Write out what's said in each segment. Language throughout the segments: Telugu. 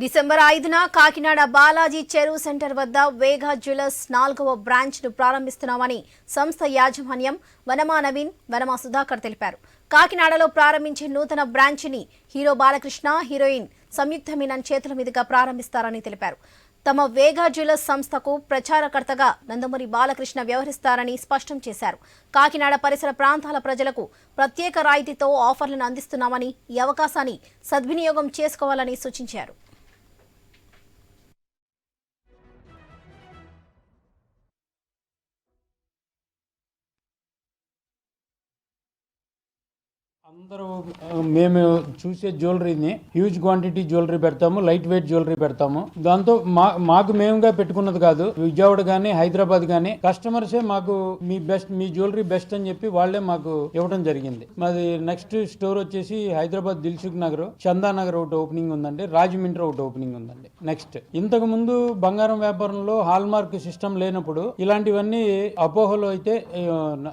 డిసెంబర్ ఐదున కాకినాడ బాలాజీ చెరువు సెంటర్ వద్ద వేగా జ్యువెలర్స్ నాలుగవ బ్రాంచ్ను ప్రారంభిస్తున్నామని సంస్థ యాజమాన్యం వనమా నవీన్ వనమా సుధాకర్ తెలిపారు. కాకినాడలో ప్రారంభించే నూతన బ్రాంచ్ని హీరో బాలకృష్ణ హీరోయిన్ సంయుక్త మీనన్ చేతుల మీదుగా ప్రారంభిస్తారని తెలిపారు. తమ వేగా జ్యువెలర్స్ సంస్థకు ప్రచారకర్తగా నందమూరి బాలకృష్ణ వ్యవహరిస్తారని స్పష్టం చేశారు. కాకినాడ పరిసర ప్రాంతాల ప్రజలకు ప్రత్యేక రాయితీతో ఆఫర్లను అందిస్తున్నామని ఈ అవకాశాన్ని సద్వినియోగం చేసుకోవాలని సూచించారు. అందరూ మేము చూసే జ్యువెలరీని హ్యూజ్ క్వాంటిటీ జ్యువెలరీ పెడతాము లైట్ వెయిట్ జ్యువెలరీ పెడతాము. దాంతో మా మాకు మేముగా పెట్టుకున్నది కాదు విజయవాడ కానీ హైదరాబాద్ కానీ కస్టమర్సే మాకు మీ బెస్ట్ మీ జ్యువెలరీ బెస్ట్ అని చెప్పి వాళ్ళే మాకు ఇవ్వడం జరిగింది. మాది నెక్స్ట్ స్టోర్ వచ్చేసి హైదరాబాద్ దిల్సుఖ్ నగర్ చందా నగర్ ఒకటి ఓపెనింగ్ ఉందండి రాజమండ్రి ఒకటి ఓపెనింగ్ ఉందండి నెక్స్ట్. ఇంతకు ముందు బంగారం వ్యాపారంలో హాల్ మార్క్ సిస్టమ్ లేనప్పుడు ఇలాంటివన్నీ అపోహలు అయితే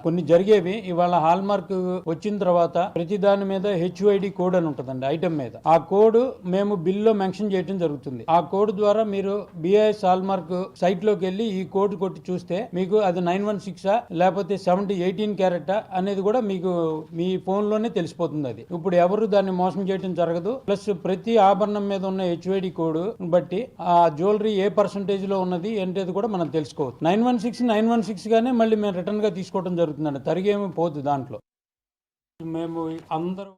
కొన్ని జరిగేవి. ఇవాళ హాల్ మార్క్ వచ్చిన తర్వాత ప్రతి దాని మీద హెచ్ఐడి కోడ్ అని ఉంటుందండి ఐటమ్ మీద. ఆ కోడ్ మేము బిల్లో మెన్షన్ చేయడం జరుగుతుంది. ఆ కోడ్ ద్వారా మీరు బిఐఎస్ హాల్మార్క్ సైట్లోకి వెళ్ళి ఈ కోడ్ కొట్టి చూస్తే మీకు అది నైన్ వన్ సిక్సా లేకపోతే సెవెంటీ ఎయిటీన్ క్యారెట్ అనేది కూడా మీకు మీ ఫోన్లోనే తెలిసిపోతుంది అది. ఇప్పుడు ఎవరు దాన్ని మోసం చేయడం జరగదు. ప్లస్ ప్రతి ఆభరణం మీద ఉన్న హెచ్ఐడి కోడ్ బట్టి ఆ జ్యువెలరీ ఏ పర్సంటేజ్లో ఉన్నది ఏంటది కూడా మనం తెలుసుకోవచ్చు. Nine one six nine one six గానే మళ్ళీ మేము రిటర్న్గా తీసుకోవడం జరుగుతుందండి. తరిగేమి పోదు దాంట్లో. మేము అందరూ